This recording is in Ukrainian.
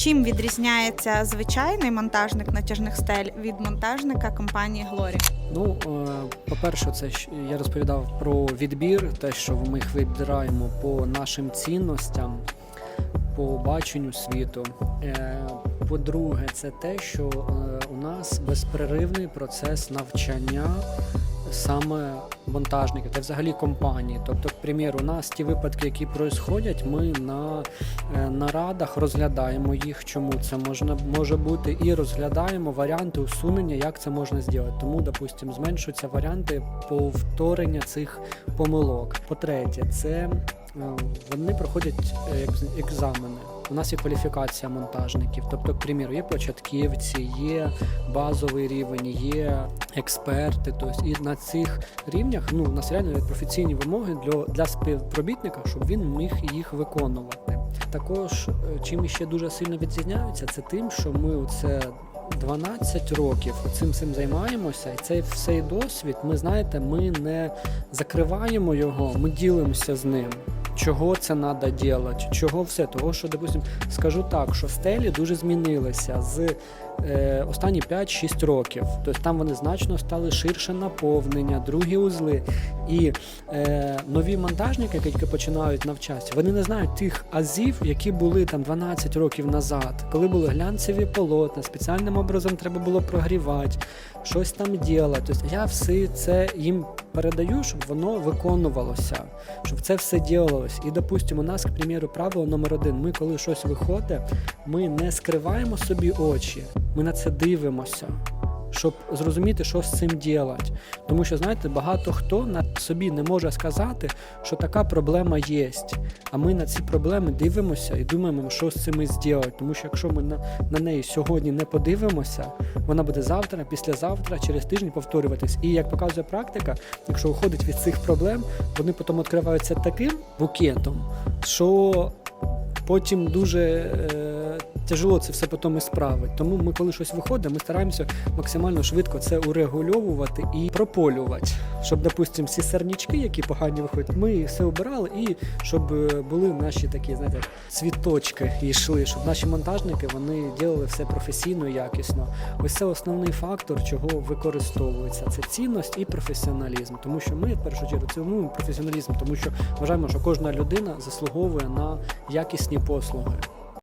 Чим відрізняється звичайний монтажник натяжних стель від монтажника компанії Глорі? Ну, е, по-перше, це я розповідав про відбір, те, що ми їх вибираємо по нашим цінностям, по баченню світу. Е, По-друге, це те, що е, у нас безперервний процес навчання саме монтажників та взагалі компанії. Тобто, к приміру, у нас ті випадки, які происходять, ми на е, нарадах розглядаємо їх, чому це можна може бути, і розглядаємо варіанти усунення, як це можна зробити. Тому, допустимо, зменшуються варіанти повторення цих помилок. По-третє, це е, вони проходять е, екз- екзамени. У нас є кваліфікація монтажників. Тобто, к примеру, є початківці, є базовий рівень, є експерти. Тобто, і на цих рівнях ну, у нас реально є професійні вимоги для, для співробітника, щоб він міг їх виконувати. Також е, чим ще дуже сильно відрізняються, це тим, що ми це 12 років цим цим займаємося, і цей всей досвід, ми знаєте, ми не закриваємо його, ми ділимося з ним. Чого це треба робити, чого все. Того, що, допустим, скажу так, що стелі дуже змінилися з е, останні 5-6 років. Тобто там вони значно стали ширше наповнення, другі узли. І е, нові монтажники, які починають навчатися, вони не знають тих азів, які були там 12 років назад, коли були глянцеві полотна, спеціальним образом треба було прогрівати, щось там робити. Тобто я все це їм передаю, щоб воно виконувалося, щоб це все ділалось. І, допустимо, у нас, к примеру, правило номер один: ми, коли щось виходить, ми не скриваємо собі очі, ми на це дивимося. Щоб зрозуміти, що з цим робити. Тому що, знаєте, багато хто на собі не може сказати, що така проблема є. А ми на ці проблеми дивимося і думаємо, що з цим зробити. Тому що якщо ми на, на неї сьогодні не подивимося, вона буде завтра, післязавтра, через тиждень повторюватись. І як показує практика, якщо уходить від цих проблем, вони потім відкриваються таким букетом, що потім дуже е, тяжело це все потім і справити. Тому ми, коли щось виходить, ми стараємося максимально швидко це урегульовувати і прополювати. Щоб, допустимо, всі сорнячки, які погані виходять, ми все обирали, і щоб е, були наші такі, знаєте, цвіточки йшли, щоб наші монтажники вони робили все професійно якісно. Ось це основний фактор, чого використовується. Це цінність і професіоналізм. Тому що ми в першу чергу цінуємо професіоналізм, тому що вважаємо, що кожна людина заслуговує на якісні послуги.